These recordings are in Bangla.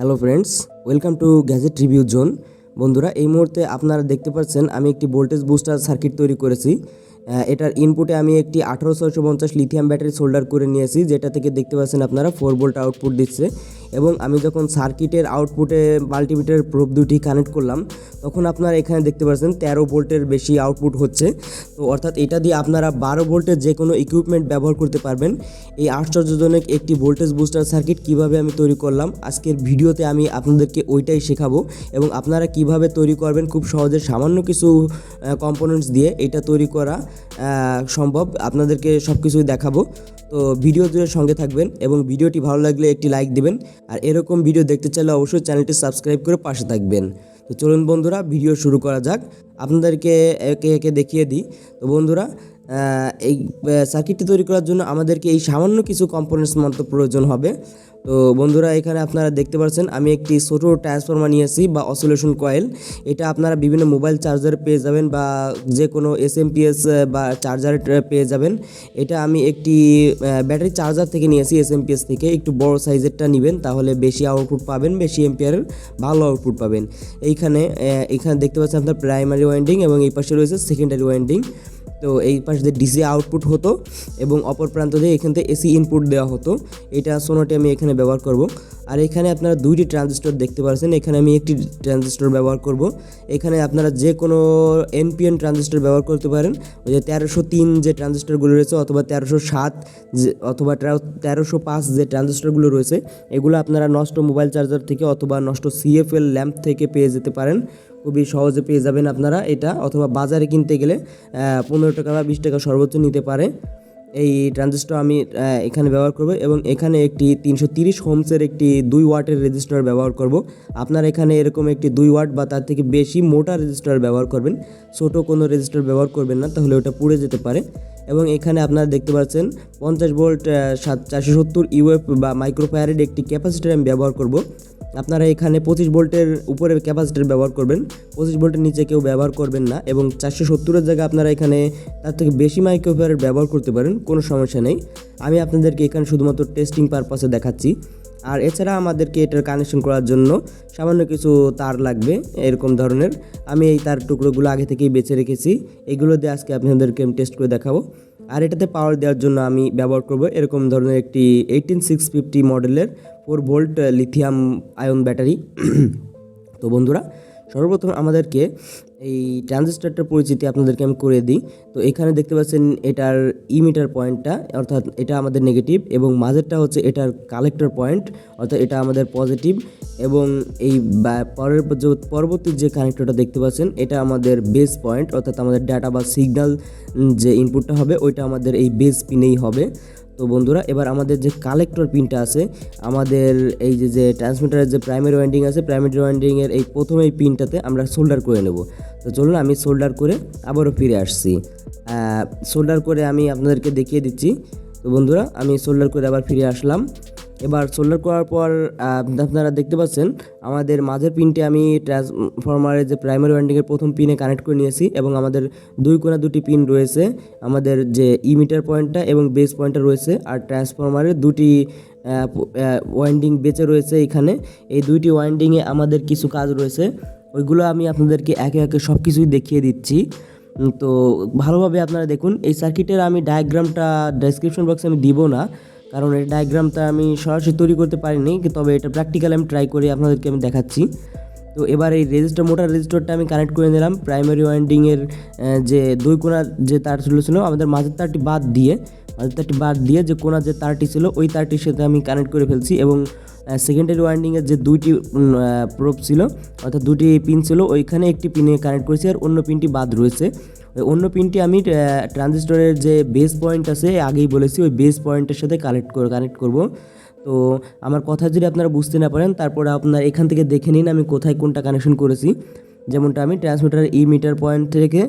Hello friends, welcome to gadget review zone. বন্ধুরা, এই মুহূর্তে আপনারা দেখতে পাচ্ছেন আমি একটি ভোল্টেজ বুস্টার সার্কিট তৈরি করেছি। এটার ইনপুটে আমি একটি আঠারো ছয়শো পঞ্চাশ লিথিয়াম ব্যাটারি সোল্ডার করে নিয়েছি, যেটা থেকে দেখতে পাচ্ছেন আপনারা ফোর ভোল্ট আউটপুট দিচ্ছে। এবং আমি যখন সার্কিটের আউটপুটে মাল্টিমিটার প্রোব দুটি কানেক্ট করলাম, তখন আপনারা এখানে দেখতে পাচ্ছেন তেরো ভোল্টের বেশি আউটপুট হচ্ছে। তো অর্থাৎ এটা দিয়ে আপনারা বারো ভোল্টের যে কোনো ইকুইপমেন্ট ব্যবহার করতে পারবেন। এই আশ্চর্যজনক একটি ভোল্টেজ বুস্টার সার্কিট কীভাবে আমি তৈরি করলাম, আজকের ভিডিওতে আমি আপনাদেরকে ওইটাই শেখাবো এবং আপনারা কীভাবে তৈরি করবেন, খুব সহজে সামান্য কিছু কম্পোনেন্টস দিয়ে এটা তৈরি করা সম্ভব। আপনাদেরকে সব কিছুই দেখাবো। তো ভিডিও জুড়ে সঙ্গে থাকবেন এবং ভিডিওটি ভালো লাগলে একটি লাইক দেবেন। আর এরকম ভিডিও দেখতে চাইলে অবশ্যই চ্যানেলটি সাবস্ক্রাইব করে পাশে থাকবেন। তো চলুন বন্ধুরা, ভিডিও শুরু করা যাক। আপনাদেরকে একে একে দেখিয়ে দিই। তো বন্ধুরা এই সার্কিটটি তৈরি করার জন্য আমাদেরকে এই সামান্য কিছু কম্পোনেন্টস মাত্র প্রয়োজন হবে। তো বন্ধুরা, এখানে আপনারা দেখতে পাচ্ছেন, আমি একটি ছোটো ট্রান্সফর্মার নিয়েছি বা অসোলেশন কয়েল এটা আপনারা বিভিন্ন মোবাইল চার্জার পেয়ে যাবেন বা যে কোনো এস বা চার্জার পেয়ে যাবেন। এটা আমি একটি ব্যাটারি চার্জার থেকে নিয়েছি এস থেকে। একটু বড় সাইজেরটা নেবেন, তাহলে বেশি আউটপুট পাবেন, বেশি এম্পিয়ারের ভালো আউটপুট পাবেন। এইখানে এখানে দেখতে পাচ্ছেন আপনার প্রাইমারি ওয়াইন্ডিং এবং এই পাশে রয়েছে সেকেন্ডারি ওয়াইন্ডিং তো এই পাশ দিয়ে ডিসি আউটপুট হতো এবং অপর প্রান্ত দিয়ে এখান থেকে এসি ইনপুট দেওয়া হতো। এটা সোনোটি আমি এখানে ব্যবহার করব। আর এখানে আপনারা দুইটি ট্রানজিস্টর দেখতে পাচ্ছেন এখানে আমি একটি ট্রানজিস্টর ব্যবহার করব। এখানে আপনারা যে কোনো এনপিএন ট্রানজিস্টর ব্যবহার করতে পারেন। ওই যে তেরোশো তিন যে ট্রানজিস্টরগুলো রয়েছে অথবা তেরোশো সাত অথবা তেরোশো পাঁচ যে ট্রানজিস্টরগুলো রয়েছে, এগুলো আপনারা নষ্ট মোবাইল চার্জার থেকে অথবা নষ্ট সিএফএল ল্যাম্প থেকে পেয়ে যেতে পারেন। খুবই সহজে পেয়ে যাবেন আপনারা এটা, অথবা বাজারে কিনতে গেলে পনেরো টাকা বা বিশ টাকা সর্বোচ্চ নিতে পারে। এই ট্রানজিস্টর আমি এখানে ব্যবহার করব এবং এখানে একটি তিনশো তিরিশ হোমসের একটি দুই ওয়াটের রেজিস্টার ব্যবহার করব। আপনারা এখানে এরকম একটি দুই ওয়াট বা তার থেকে বেশি মোটা রেজিস্টার ব্যবহার করবেন। ছোটো কোনো রেজিস্টার ব্যবহার করবেন না, তাহলে ওটা পুড়ে যেতে পারে। এবং এখানে আপনারা দেখতে পাচ্ছেন, পঞ্চাশ ভোল্ট সাত, চারশো সত্তর ইউএফ বা মাইক্রোফায়ারের একটি ক্যাপাসিটার আমি ব্যবহার করব। আপনারা এখানে পঁচিশ ভোল্টের উপরে ক্যাপাসিটার ব্যবহার করবেন। পঁচিশ ভোল্টের নিচে কেউ ব্যবহার করবেন না এবং চারশো সত্তরের জায়গায় আপনারা এখানে তার থেকে বেশি মাইক্রোফায়ার ব্যবহার করতে পারেন, কোনো সমস্যা নেই। আমি আপনাদেরকে এখানে শুধুমাত্র টেস্টিং পারপাসে দেখাচ্ছি। আর এছাড়া আমাদেরকে এটার কানেকশন করার জন্য সামান্য কিছু তার লাগবে, এরকম ধরনের। আমি এই তার টুকরোগুলো আগে থেকেই বেছে রেখেছি। এগুলো দিয়ে আজকে আপনাদেরকে আমি টেস্ট করে দেখাবো। আর এটাতে পাওয়ার দেওয়ার জন্য আমি ব্যবহার করব এরকম ধরনের একটি এইটিন সিক্স ফিফটি মডেলের four volt lithium ion battery তো বন্ধুরা সর্বপ্রথম আমাদেরকে এই ট্রানজিস্টারটার পরিচিতি আপনাদেরকে আমি করে দিই। তো এখানে দেখতে পাচ্ছেন এটার ইমিটার পয়েন্টটা অর্থাৎ এটা আমাদের নেগেটিভ এবং মাঝেরটা হচ্ছে এটার কালেক্টর পয়েন্ট অর্থাৎ এটা আমাদের পজিটিভ এবং এই পরের পরবর্তী যে কানেক্টরটা দেখতে পাচ্ছেন, এটা আমাদের বেস পয়েন্ট অর্থাৎ আমাদের ডাটা বা সিগন্যাল যে ইনপুটটা হবে, ওইটা আমাদের এই বেস পিনেই হবে। তো বন্ধুরা, এবার আমাদের যে কালেক্টর পিনটা আছে, আমাদের এই যে যে ট্রান্সমিটারের যে প্রাইমারি ওয়াইন্ডিং আছে প্রাইমারি ওয়াইন্ডিংয়ের এই প্রথম এই পিনটাতে আমরা সোল্ডার করে নেব। তো চলুন আমি সোল্ডার করে আবারও ফিরে আসছি। সোল্ডার করে আমি আপনাদেরকে দেখিয়ে দিচ্ছি। তো বন্ধুরা, আমি সোল্ডার করে আবার ফিরে আসলাম। এবার সোল্ডার করার পর আপনারা দেখতে পাচ্ছেন, আমাদের মাঝের পিনটি আমি ট্রান্সফরমারের যে প্রাইমারি ওয়াইন্ডিংয়ের প্রথম পিনে কানেক্ট করে নিয়েছি এবং আমাদের দুই কোণা দুটি পিন রয়েছে, আমাদের যে ইমিটার পয়েন্টটা এবং বেস পয়েন্টটা রয়েছে, আর ট্রান্সফরমারের দুটি ওয়াইন্ডিং বেঁচে রয়েছে এখানে। এই দুইটি ওয়াইন্ডিংয়ে আমাদের কিছু কাজ রয়েছে, ওইগুলো আমি আপনাদেরকে একে একে সব কিছুই দেখিয়ে দিচ্ছি। তো ভালোভাবে আপনারা দেখুন, এই সার্কিটের আমি ডায়াগ্রামটা ডেসক্রিপশন বক্সে আমি দিব না। কারণ এই ডায়াগ্রামটা আমি সরাসরি তৈরি করতে পারিনি, তবে এটা প্র্যাকটিক্যাল আমি ট্রাই করে আপনাদেরকে আমি দেখাচ্ছি। তো এবার এই রেজিস্টার মোটর রেজিস্টারটা আমি কানেক্ট করে নিলাম। প্রাইমারি ওয়াইন্ডিংয়ের যে দুই কোণার যে তার ছিল ছিল, আমাদের মাঝের তারটি বাদ দিয়ে তারটি বাদ দিয়ে যে কোনা যে তারটি ছিল, ওই তারটির সাথে আমি কানেক্ট করে ফেলছি এবং সেকেন্ডারি ওয়াইন্ডিংয়ের যে দুইটি প্রোপ ছিল, অর্থাৎ দুটি পিন ছিল, ওইখানে একটি পিনে কানেক্ট করেছি আর অন্য পিনটি বাদ রয়েছে। ওই অন্য পিনটি আমি ট্রানজিস্টরের যে বেস পয়েন্ট আছে আগেই বলেছি, ওই বেস পয়েন্টের সাথে কানেক্ট করে কানেক্ট করব। তো, আমার কথা যদি আপনারা বুঝতে না পারেন, তারপরে আপনার এখান থেকে দেখে নিন আমি কোথায় কোনটা কানেকশন করেছি। যেমনটা আমি ট্রান্সমিটার ই মিটার পয়েন্ট থেকে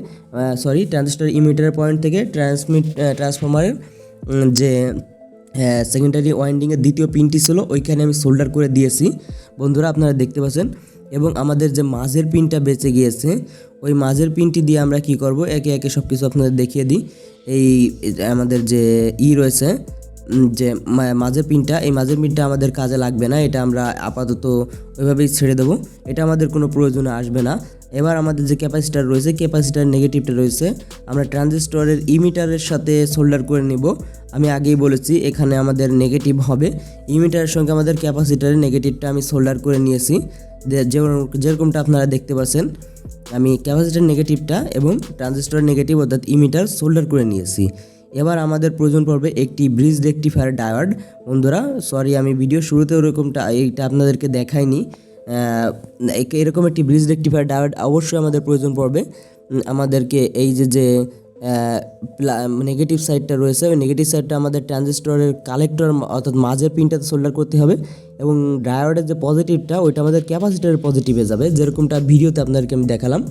sorry transistor emitter point থেকে ট্রান্সমিট ট্রান্সফরমারের যে সেকেন্ডারি ওয়াইন্ডিংয়ের দ্বিতীয় পিনটি ছিল, ওইখানে আমি সোল্ডার করে দিয়েছি। বন্ধুরা, আপনারা দেখতে পাচ্ছেন? এবং আমাদের যে মাঝের পিনটা বেঁচে গিয়েছে, ওই মাঝের পিনটি দিয়ে আমরা কি করব? একে একে সব কিছু আপনাদের দেখিয়ে দিই। এই আমাদের যে ই রয়েছে যে মাঝের পিনটা এই মাঝের পিনটা আমাদের কাজে লাগবে না। এটা আমরা আপাতত ওইভাবেই ছেড়ে দেবো। এটা আমাদের কোনো প্রয়োজনে আসবে না। এবার আমাদের যে ক্যাপাসিটার রয়েছে, ক্যাপাসিটার নেগেটিভটা রয়েছে, আমরা ট্রানজিস্টরের ইমিটারের সাথে সোল্ডার করে নিব। আমি আগেই বলেছি, এখানে আমাদের নেগেটিভ হবে। ইমিটারের সঙ্গে আমাদের ক্যাপাসিটারের নেগেটিভটা আমি সোল্ডার করে নিয়েছি। যেরকমটা আপনারা দেখতে পাচ্ছেন, আমি ক্যাপাসিটার নেগেটিভটা এবং ট্রানজিস্টর নেগেটিভ অর্থাৎ ইমিটার সোল্ডার করে নিয়েছি। এবার আমাদের প্রয়োজন পড়বে একটি ব্রিজ রেক্টিফায়ার ডায়োড। বন্ধুরা, সরি, আমি ভিডিও শুরুতে ওরকমটা, এইটা আপনাদেরকে দেখাইনি। এরকম একটি ব্রিজ রেক্টিফায়ার ডায়োড অবশ্যই আমাদের প্রয়োজন পড়বে। আমাদেরকে এই যে যে নেগেটিভ সাইডটা রয়েছে, ওই নেগেটিভ সাইডটা আমাদের ট্রানজিস্টরের কালেক্টর অর্থাৎ মাঝের পিনটাতে সোল্ডার করতে হবে এবং ডায়োডের যে পজিটিভটা ওইটা আমাদের ক্যাপাসিটারের পজিটিভে যাবে। যেরকমটা ভিডিওতে আপনাদেরকে আমি দেখালাম।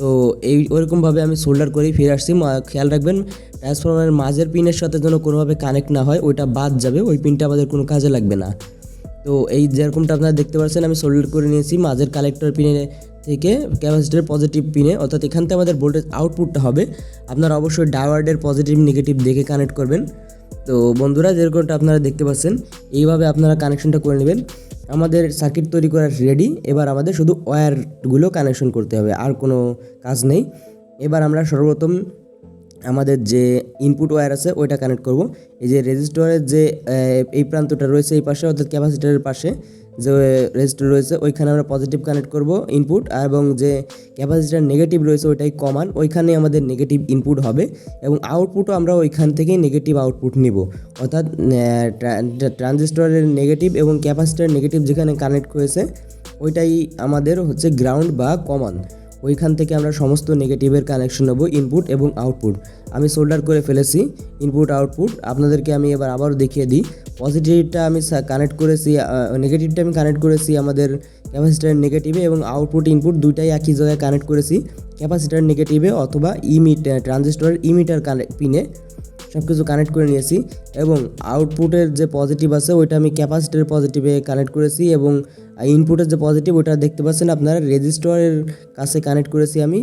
তো এই ওরকমভাবে আমি সোল্ডার করেই ফিরে আসছি। খেয়াল রাখবেন ট্রান্সফরমারের মাঝের পিনের সাথে যেন কোনোভাবে কানেক্ট না হয়, ওইটা বাদ যাবে, ওই পিনটা আমাদের কোনো কাজে লাগবে না। তো এই যেরকমটা আপনারা দেখতে পাচ্ছেন, আমি সোল্ডার করে নিয়েছি। মাঝের কালেক্টর পিনে থেকে ক্যাপাসিটার পজিটিভ পিনে অর্থাৎ এখান থেকে আমাদের ভোল্টেজ আউটপুটটা হবে। আপনারা অবশ্যই ডায়োডের পজিটিভ নেগেটিভ দেখে কানেক্ট করবেন। তো বন্ধুরা, যেরকমটা আপনারা দেখতে পাচ্ছেন, এইভাবে আপনারা কানেকশনটা করে নেবেন। আমাদের সার্কিট তৈরি করা রেডি এবার আমাদের শুধু ওয়্যারগুলো কানেকশন করতে হবে, আর কোনো কাজ নেই। এবার আমরা সর্বপ্রথম আমাদের যে ইনপুট ওয়্যার আছে, ওইটা কানেক্ট করব। এই যে রেজিস্টরের যে এই প্রান্তটা রয়েছে এই পাশে, অর্থাৎ ক্যাপাসিটারের পাশে, যে রেজিস্টার রয়েছে, ওইখানে আমরা পজিটিভ কানেক্ট করব ইনপুট এবং যে ক্যাপাসিটার নেগেটিভ রয়েছে, ওইটাই কমান ওইখানে আমাদের নেগেটিভ ইনপুট হবে, এবং আউটপুটও আমরা ওইখান থেকেই নেগেটিভ আউটপুট নিব। অর্থাৎ ট্রানজিস্টরের নেগেটিভ এবং ক্যাপাসিটার নেগেটিভ যেখানে কানেক্ট হয়েছে, ওইটাই আমাদের হচ্ছে গ্রাউন্ড বা কমন ওইখান থেকে আমরা সমস্ত নেগেটিভের কানেকশন নেব ইনপুট এবং আউটপুট আমি সোল্ডার করে ফেলেছি ইনপুট আউটপুট আপনাদেরকে আমি এবার আবারও দেখিয়ে দিই। পজিটিভটা আমি কানেক্ট করেছি নেগেটিভটা আমি কানেক্ট করেছি আমাদের ক্যাপাসিটার নেগেটিভে এবং আউটপুট ইনপুট দুইটাই একই জায়গায় কানেক্ট করেছি। ক্যাপাসিটার নেগেটিভে অথবা ইমিট ট্রানজিস্টরের ইমিটার কানেক্ট পিনে সব কিছু কানেক্ট করে নিয়েছি এবং আউটপুটের যে পজিটিভ আছে, ওইটা আমি ক্যাপাসিটার পজিটিভে কানেক্ট করেছি এবং ইনপুটের যে পজিটিভ ওটা দেখতে পাচ্ছেন আপনারা রেজিস্টরের কাছে কানেক্ট করেছি আমি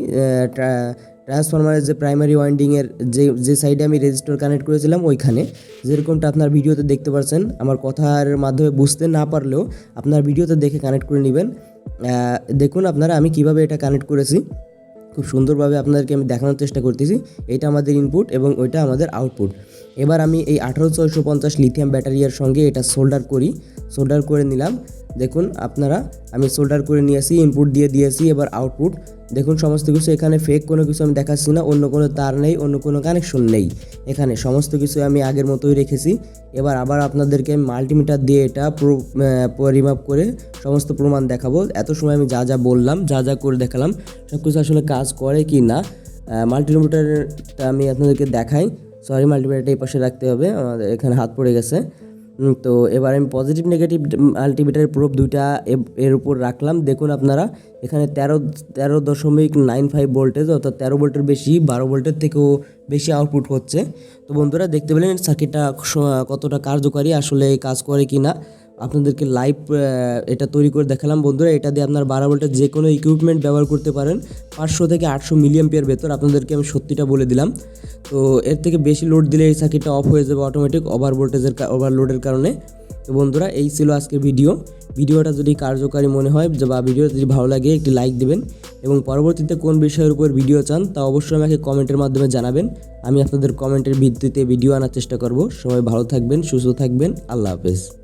ট্রান্সফরমারের যে প্রাইমারি ওয়াইন্ডিংয়ের যে যে সাইডে আমি রেজিস্টর কানেক্ট করেছিলাম, ওইখানে। যেরকমটা আপনার ভিডিওতে দেখতে পাচ্ছেন, আমার কথার মাধ্যমে বুঝতে না পারলেও আপনার ভিডিওতে দেখে কানেক্ট করে নেবেন। দেখুন আপনারা, আমি কীভাবে এটা কানেক্ট করেছি। খুব সুন্দরভাবে আপনাদেরকে আমি দেখানোর চেষ্টা করতেছি। এটা আমাদের ইনপুট এবং ওইটা আমাদের আউটপুট এবার আমি এই আঠারো ছয়শো পঞ্চাশ লিথিয়াম ব্যাটারিয়ার সঙ্গে এটা সোল্ডার করি। সোল্ডার করে নিলাম। দেখুন, আপনারা, আমি সোল্ডার করে নিয়েছি ইনপুট দিয়ে দিয়েছি এবার আউটপুট দেখুন, সমস্ত কিছু এখানে ফেক কোনো কিছু আমি দেখাচ্ছি না, অন্য কোনো তার নেই, অন্য কোনো কানেকশন নেই। এখানে সমস্ত কিছু আমি আগের মতোই রেখেছি। এবার আবার আপনাদেরকে আমি মাল্টিমিটার দিয়ে এটা পুরো পরিমাপ করে সমস্ত প্রমাণ দেখাবো। এত সময় আমি যা যা বললাম, যা যা করে দেখালাম সব কিছু আসলে কাজ করে কি না মাল্টিমিটারটা আমি আপনাদেরকে দেখাই। সরি মাল্টিমিটারটা এই পাশে রাখতে হবে, আমাদের এখানে হাত পড়ে গেছে। তো এবার আমি পজিটিভ নেগেটিভ মাল্টিমিটারের প্রুফ দুইটা এর উপর রাখলাম। দেখুন আপনারা, এখানে তেরো তেরো দশমিক নাইন ফাইভ ভোল্টেজ অর্থাৎ তেরো ভোল্টের বেশি, বারো ভোল্টের থেকেও বেশি আউটপুট হচ্ছে। তো বন্ধুরা, দেখতে পেলেন সার্কিটটা কতটা কার্যকারী, আসলে কাজ করে কি না আপনাদেরকে লাইভ এটা তৈরি করে দেখালাম। বন্ধুরা, এটা দিয়ে আপনার বারো ভোল্টের যে কোনো ইকুইপমেন্ট ব্যবহার করতে পারেন। পাঁচশো থেকে আটশো মিলিয়াম পেয়ার ভেতর আপনাদেরকে আমি সত্যিটা বলে দিলাম। তো এর থেকে বেশি লোড দিলে এই সার্কিটটা অফ হয়ে যাবে অটোমেটিক ওভার ভোল্টেজের ওভারলোডের কারণে। তো বন্ধুরা, এই ছিল আজকের ভিডিও ভিডিওটা যদি কার্যকারী মনে হয় বা ভিডিও যদি ভালো লাগে, একটি লাইক দেবেন। এবং পরবর্তীতে কোন বিষয়ের উপর ভিডিও চান, তা অবশ্যই আমাকে কমেন্টের মাধ্যমে জানাবেন। আমি আপনাদের কমেন্টের ভিত্তিতে ভিডিও আনার চেষ্টা করব। সবাই ভালো থাকবেন, সুস্থ থাকবেন। আল্লাহ হাফেজ।